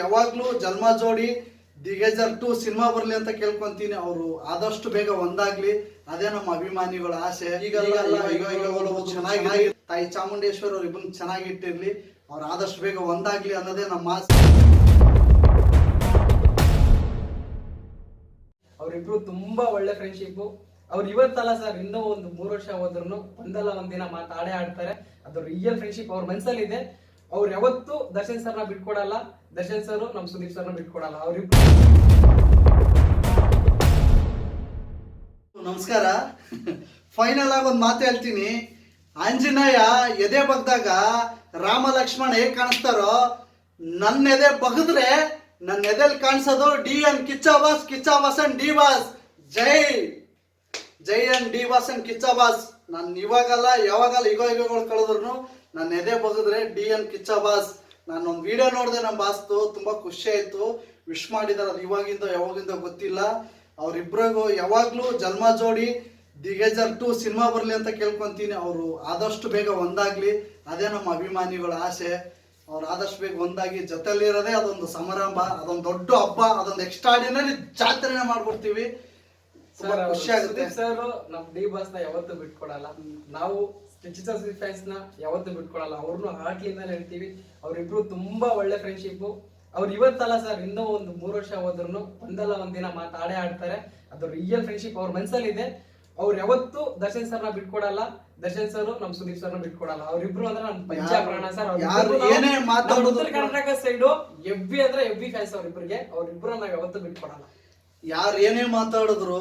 ಯಾವಾಗ್ಲೂ ಜನ್ಮ ಜೋಡಿ ದಿಗೇಜರ್ ಟು ಸಿನಿಮಾ ಬರ್ಲಿ ಅಂತ ಕೇಳ್ಕೊಂತೀನಿ. ಅವರು ಆದಷ್ಟು ಬೇಗ ಒಂದಾಗ್ಲಿ. ಅದೇ ನಮ್ಮ ಅಭಿಮಾನಿಗಳ ಆಸೆ. ಈಗಲ್ಲ ಈಗ ಚೆನ್ನಾಗಿ ತಾಯಿ ಚಾಮುಂಡೇಶ್ವರಿ ಅವ್ರ ಇಬ್ಬರು ಚೆನ್ನಾಗಿಟ್ಟಿರ್ಲಿ ಅವ್ರು ಆದಷ್ಟು ಬೇಗ ಒಂದಾಗ್ಲಿ ಅನ್ನೋದೇ ನಮ್ಮ ಆಸೆ. ಅವರಿಬ್ರು ತುಂಬಾ ಒಳ್ಳೆ ಫ್ರೆಂಡ್ಶಿಪ್ ಅವ್ರು ಇವತ್ತಲ್ಲ ಸರ್ ಇನ್ನೂ ಒಂದು ಮೂರು ವರ್ಷ ಹೋದ್ರು ಒಂದಲ್ಲ ಒಂದಿನ ಮಾತಾಡೇ ಆಡ್ತಾರೆ. ಅದು ರಿಯಲ್ ಫ್ರೆಂಡ್ಶಿಪ್ ಅವ್ರ ಮನ್ಸಲ್ಲಿದೆ. ಅವ್ರು ಯಾವತ್ತೂ ದರ್ಶನ್ ಸರ್ನ ಬಿಟ್ಕೊಡಲ್ಲ. ದರ್ಶನ್ ಸರ್ ನಮ್ ಸುದೀಪ್ ಸರ್ನ ಬಿಟ್ಕೊಡಲ್ಲ. ಅವ್ರಿಬ್ರು ನಮಸ್ಕಾರ. ಫೈನಲ್ ಆಗಿ ಒಂದು ಮಾತು ಹೇಳ್ತೀನಿ. ಆಂಜನೇಯ ಎದೆ ಬಗ್ದಾಗ ರಾಮ ಲಕ್ಷ್ಮಣ ಹೇಗ್ ಕಾಣಿಸ್ತಾರೋ ನನ್ನ ಎದೆ ಬಗದ್ರೆ ನನ್ನ ಎದೆಲ್ ಕಾಣಿಸೋದು D and Kiccha Kiccha boss Kiccha boss and D boss Jai! Jai and D boss and Kiccha boss ನಾನು ಇವಾಗಲ್ಲ, ಯಾವಾಗಲ್ಲ ಈಗ ಈಗ ಕಳೆದ್ರು ನನ್ನ ಎದೆ ಬಗದ್ರೆ ಡಿ ಎನ್ ಕಿಚ್ಚ ಬಾಸ್. ನಾನು ಒಂದು ವಿಡಿಯೋ ನೋಡಿದೆ ನಮ್ಮ ಬಾಸ್ತು ತುಂಬಾ ಖುಷಿ ಆಯ್ತು. ವಿಶ್ ಮಾಡಿದಾರೆ ಅದು ಇವಾಗಿಂದ ಯಾವಾಗಿಂದ ಗೊತ್ತಿಲ್ಲ. ಅವ್ರಿಬ್ರಿಗೂ ಯಾವಾಗ್ಲೂ ಜನ್ಮ ಜೋಡಿ ದಿಗೇಜರ್ ಟು ಸಿನಿಮಾ ಬರಲಿ ಅಂತ ಕೇಳ್ಕೊಂತೀನಿ. ಅವರು ಆದಷ್ಟು ಬೇಗ ಒಂದಾಗ್ಲಿ. ಅದೇ ನಮ್ಮ ಅಭಿಮಾನಿಗಳ ಆಸೆ. ಅವ್ರು ಆದಷ್ಟು ಬೇಗ ಒಂದಾಗಿ ಜೊತೆಲಿರೋದೇ ಅದೊಂದು ಸಮಾರಂಭ ಅದೊಂದು ದೊಡ್ಡ ಹಬ್ಬ ಅದೊಂದು ಎಕ್ಸ್ಟ್ರಾಡಿನರಿ ಜಾತ್ರೆನೇ ಮಾಡ್ಬಿಡ್ತೀವಿ ಸರ್ ಖುಷಿ ಆಗುತ್ತೆ. ಸರ್ ನಮ್ ಡಿ ಬಾಸ್ನ ಯಾವತ್ತೂ ಬಿಟ್ಕೊಡಲ್ಲ. ನಾವು ಡಿಜಿಟಲ್ ಫ್ಯಾನ್ಸ್ನ ಯಾವತ್ತೂ ಬಿಟ್ಕೊಳ್ಳಲ್ಲ ಅವ್ರನ್ನು ಹಾಟ್ಲಿಂದ ಹೇಳ್ತೀವಿ. ಅವ್ರಿಬ್ರು ತುಂಬಾ ಒಳ್ಳೆ ಫ್ರೆಂಡ್ಶಿಪ್ ಅವ್ರು ಇವತ್ತಲ್ಲ ಸರ್ ಇನ್ನೂ ಒಂದು ಮೂರು ವರ್ಷ ಹೋದ್ರು ಒಂದಲ್ಲ ಒಂದಿನ ಮಾತಾಡೇ ಆಡ್ತಾರೆ. ಅದು ರಿಯಲ್ ಫ್ರೆಂಡ್ಶಿಪ್ ಅವ್ರ ಮನಸ್ಸಲ್ಲಿದೆ ಅವ್ರು ಯಾವತ್ತೂ ದರ್ಶನ್ ಸರ್ನ ಬಿಟ್ಕೊಡಲ್ಲ. ದರ್ಶನ್ ಸರ್ ನಮ್ ಸುದೀಪ್ ಸರ್ನ ಬಿಟ್ಕೊಡಲ್ಲ. ಅವ್ರಿಬ್ರು ಅಂದ್ರೆ ನಮ್ ಸರ್ ಯಾರು ಏನೇ ಮಾತಾಡಿದ್ರು ಉತ್ತರ ಕರ್ನಾಟಕ ಸೈಡು ಎವ್ವಿ ಅಂದ್ರೆ ಎವ್ವಿ ಫ್ಯಾನ್ಸ್ ಅವ್ರಿಬ್ರಿಗೆ. ಅವ್ರಿಬ್ರು ನಾವ್ ಯಾವತ್ತೂ ಬಿಟ್ಕೊಡಲ್ಲ. ಯಾರು ಏನೇ ಮಾತಾಡಿದ್ರು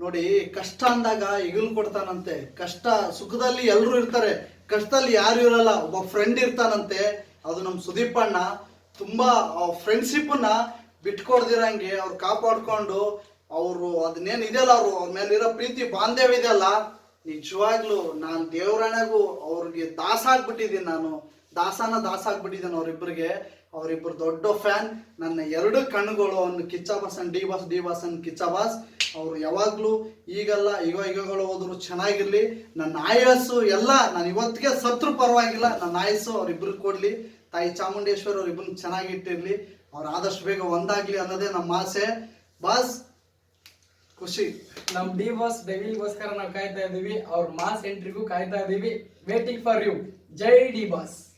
ನೋಡಿ, ಕಷ್ಟ ಅಂದಾಗ ಇಗಲ್ ಕೊಡ್ತಾನಂತೆ. ಕಷ್ಟ ಸುಖದಲ್ಲಿ ಎಲ್ಲರೂ ಇರ್ತಾರೆ. ಕಷ್ಟದಲ್ಲಿ ಯಾರು ಇರಲ್ಲ. ಒಬ್ಬ ಫ್ರೆಂಡ್ ಇರ್ತಾನಂತೆ. ಅದು ನಮ್ಮ ಸುದೀಪ್ ಅಣ್ಣ. ತುಂಬಾ ಫ್ರೆಂಡ್ಶಿಪ್ನ ಬಿಟ್ಕೊಡ್ದಿರಂಗೆ ಅವ್ರು ಕಾಪಾಡ್ಕೊಂಡು ಅವರು ಅದನ್ನೇನು ಇದೆಯಲ್ಲ ಅವರು? ಅವ್ರ ಮೇಲಿರೋ ಪ್ರೀತಿ, ಬಾಂಧವ್ಯ ಇದೆಯಲ್ಲ? ನಿಜವಾಗ್ಲು ನಾನು ದೇವರಣೆಗೂ ಅವ್ರಿಗೆ ದಾಸ ಆಗ್ಬಿಟ್ಟಿದ್ದೀನಿ ನಾನು. ದಾಸನ ದಾಸ ಆಗ್ಬಿಟ್ಟಿದ್ದಾನೆ ಅವರಿಬ್ಬರಿಗೆ ಅವರಿಬ್ಬರು ದೊಡ್ಡ ಫ್ಯಾನ್. ನನ್ನ ಎರಡು ಕಣ್ಣುಗಳು ಅವನು Kiccha boss D boss D boss and Kiccha boss ಅವ್ರು ಯಾವಾಗ್ಲೂ ಈಗಲ್ಲ ಈಗ ಈಗಗಳು ಹೋದ್ರು ಚೆನ್ನಾಗಿರ್ಲಿ. ನನ್ನ ಆಯಸ್ಸು ಎಲ್ಲ, ನಾನು ಇವತ್ತಿಗೆ ಸತ್ರು ಪರವಾಗಿಲ್ಲ. ನನ್ನ ಆಯಸ್ಸು ಅವ್ರಿಬ್ರು ಕೊಡ್ಲಿ. ತಾಯಿ ಚಾಮುಂಡೇಶ್ವರಿ ಅವ್ರಿಬ್ರು ಚೆನ್ನಾಗಿಟ್ಟಿರ್ಲಿ ಅವ್ರು ಆದಷ್ಟು ಬೇಗ ಒಂದಾಗ್ಲಿ ಅನ್ನೋದೇ ನಮ್ಮ ಆಸೆ. ಬಾಸ್, ಖುಷಿ. ನಮ್ ಡಿ ಬಾಸ್ ಡೆವಿಲ್ಗೋಸ್ಕರ ನಾವು ಕಾಯ್ತಾ ಇದೀವಿ. ಅವ್ರ ಮಾಸ್ ಎಂಟ್ರಿಗೂ ಕಾಯ್ತಾ ಇದೀವಿ. ವೇಟಿಂಗ್ ಫಾರ್ ಯು ಜೈ ಡಿ ಬಾಸ್